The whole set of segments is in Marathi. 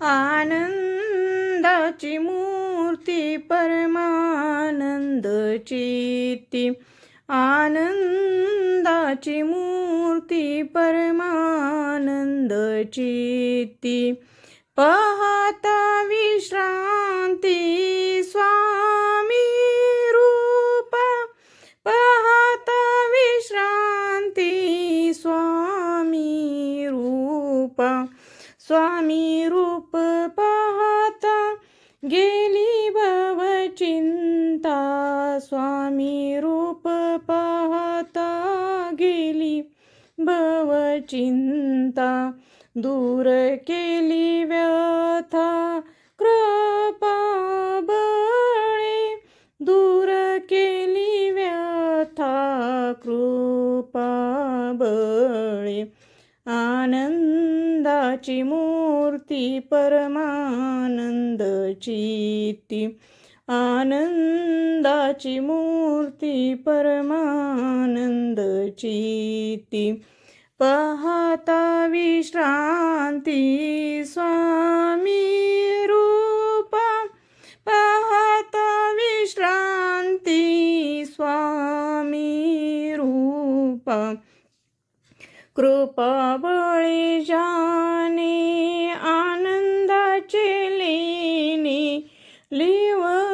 आनंदाची मूर्ती परमानंद चित्ती आनंदाची मूर्ती परमानंद चित्ती पाहता विश्रांती स्वामी. चिंता दूर केली व्यथा कृपा बळे. दूर केली व्यथा कृपा बळे. आनंदाची मूर्ती परमानंद ती. आनंदाची मूर्ती परमानंद चित्ती पहाता विश्रांती स्वामी रूप. पहाता विश्रांती स्वामी रूपा. कृपाबळी जाने आनंदाचे लेने लिवविले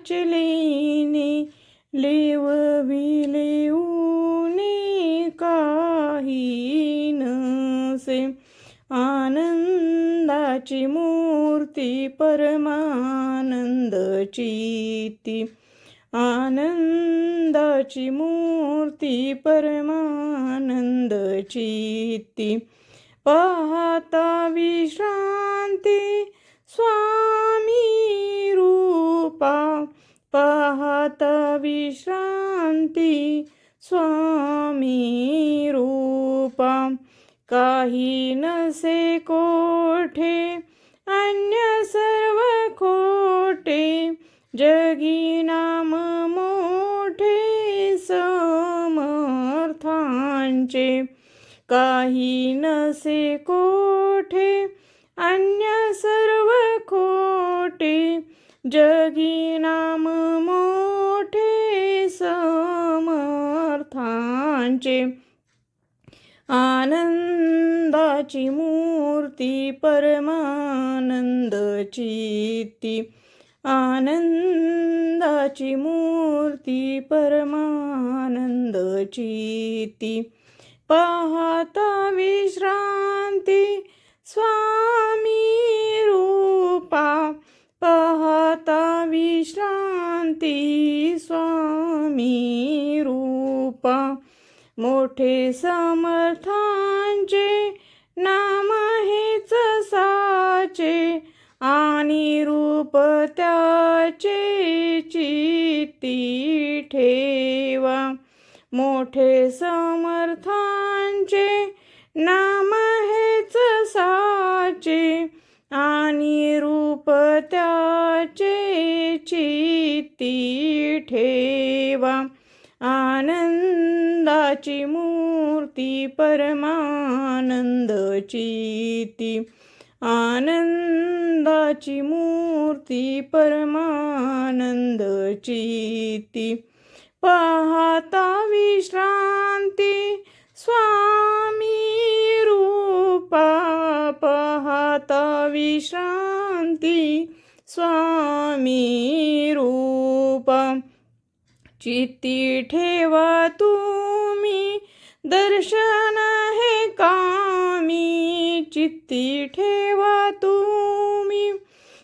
वाचलेने लेवविले ऊने काही नसे आनंदाची मूर्ती परमानंद ती. आनंदाची मूर्ती परमानंद ती. पाहता विश्रांती स्वामी रूपा पाहत विश्रांती. स्वामी रूपा काही नसे कोठे अन्य सर्व खोटे जगी नाम मोठे समर्थांचे. काही नसे कोठे अन्य सर्व खोटे जगी नाम मोठे समर्थांचे. आनंदाची मूर्ती परमानंद चित्ती आनंदाची मूर्ती परमानंद ती. पाहता विश्रांती स्वा रूपा मोठे समर्थांचे नाम हेच साचे आणि रूप त्याचे चित्ती ठेवा. मोठे समर्थांचे नाम हेच साचे आणि रूप त्याचे चित्ती ठेवा. आनंद आनंदाची मूर्ती परमानंद ती. आनंदाची मूर्ती परमानंद ती. पाहता विश्रांती स्वामी रूपा. पाहता विश्रांती स्वामी रूपा. चित्ती ठेवा तू दर्शन हे कामी चित्ती ठेवा तुम्ही.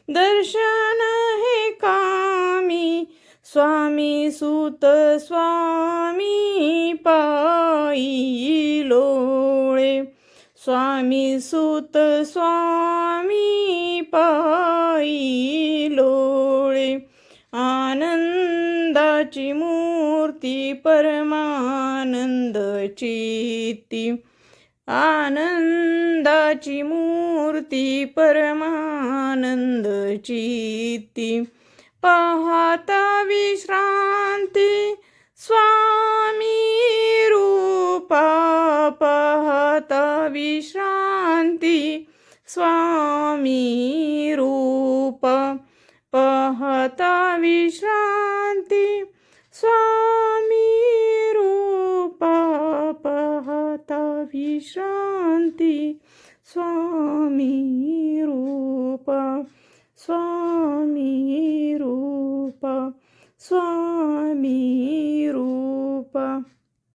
दर्शन हे कामी स्वामी सुत स्वामी पायी लोळे. स्वामी सुत स्वामी पायी लोळे. आनंदाची मूर्ती परमा चित्ती आनंदाची मूर्ती परमानंद चित्ती पाहता विश्रांती स्वामी रूपा. पाहता विश्रांती स्वामी रूप. पाहता विश्रांती स्वामी पाहता विश्रांती स्वामी रूप स्वामी रूप स्वामी